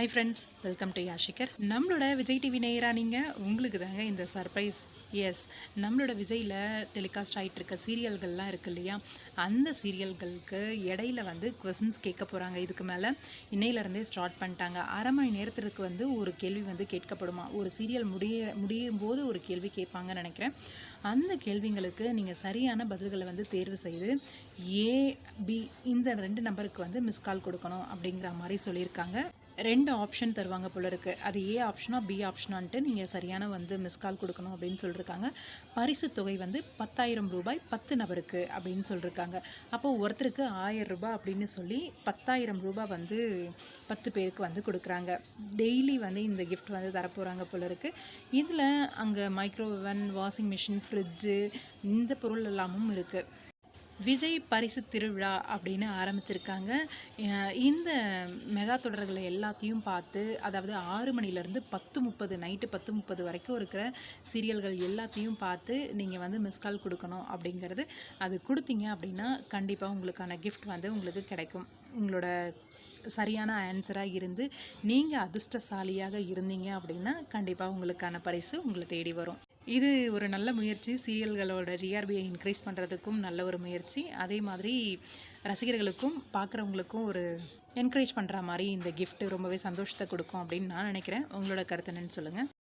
Hi friends welcome to Yashikar நம்மளோட Vijay TV நேயரா நீங்கள் உங்களுக்கு தாங்க இந்த சர்ப்ரைஸ் எஸ் நம்மளோட விஜயில் டெலிகாஸ்ட் ஆகிட்டு இருக்க சீரியல்கள்லாம் இருக்கு இல்லையா? அந்த சீரியல்களுக்கு இடையில வந்து கொஸ்டின்ஸ் கேட்க போகிறாங்க இதுக்கு மேலே இன்னையிலேருந்தே ஸ்டார்ட் பண்ணிட்டாங்க. அரை மணி நேரத்திற்கு வந்து ஒரு கேள்வி வந்து கேட்கப்படுமா? ஒரு சீரியல் முடிய முடியும் போது ஒரு கேள்வி கேட்பாங்கன்னு நினைக்கிறேன். அந்த கேள்விங்களுக்கு நீங்கள் சரியான பதில்களை வந்து தேர்வு செய்து ஏ பி இந்த ரெண்டு நம்பருக்கு வந்து மிஸ் கால் கொடுக்கணும் அப்படிங்கிற மாதிரி சொல்லியிருக்காங்க. ரெண்டு ஆப்ஷன் தருவாங்க போல இருக்கு. அது ஏ ஆப்ஷனா பி ஆப்ஷனான்ட்டு நீங்கள் சரியான வந்து மிஸ்கால் கொடுக்கணும் அப்படின்னு சொல்லியிருக்காங்க பரிசு தொகை வந்து பத்தாயிரம் ரூபாய் பத்து நபருக்கு அப்படின்னு சொல்லியிருக்காங்க அப்போ ஒருத்தருக்கு ஆயிரம் ரூபாய் அப்படின்னு சொல்லி பத்தாயிரம் ரூபாய் வந்து பத்து பேருக்கு வந்து கொடுக்குறாங்க. டெய்லி வந்து இந்த கிஃப்ட் வந்து தரப்போகிறாங்க போல இருக்கு. இதில் அங்கே மைக்ரோவன் வாஷிங் மிஷின் ஃப்ரிட்ஜு இந்த பொருள் எல்லாமும் இருக்குது விஜய் பரிசு திருவிழா அப்படின்னு ஆரம்பிச்சிருக்காங்க. இந்த மெகா தொடர்களை எல்லாத்தையும் பார்த்து அதாவது ஆறு மணிலேருந்து பத்து முப்பது நைட்டு பத்து முப்பது வரைக்கும் இருக்கிற சீரியல்கள் எல்லாத்தையும் பார்த்து நீங்கள் வந்து மிஸ்கால் கொடுக்கணும் அப்படிங்கிறது. அது கொடுத்தீங்க அப்படின்னா கண்டிப்பாக உங்களுக்கான கிஃப்ட் வந்து உங்களுக்கு கிடைக்கும். உங்களோட சரியான ஆன்சராக இருந்து நீங்கள் அதிர்ஷ்டசாலியாக இருந்தீங்க அப்படின்னா கண்டிப்பாக உங்களுக்கான பரிசு உங்களை தேடி வரும். இது ஒரு நல்ல முயற்சி. சீரியல்களோட டிஆர்பியை இன்க்ரீஸ் பண்ணுறதுக்கும் நல்ல ஒரு முயற்சி. அதே மாதிரி ரசிகர்களுக்கும் பார்க்குறவங்களுக்கும் ஒரு என்கரேஜ் பண்ணுற மாதிரி இந்த கிஃப்ட் ரொம்பவே சந்தோஷத்தை கொடுக்கும் அப்படின்னு நான் நினைக்கிறேன். உங்களோட கருத்து என்னன்னு சொல்லுங்கள்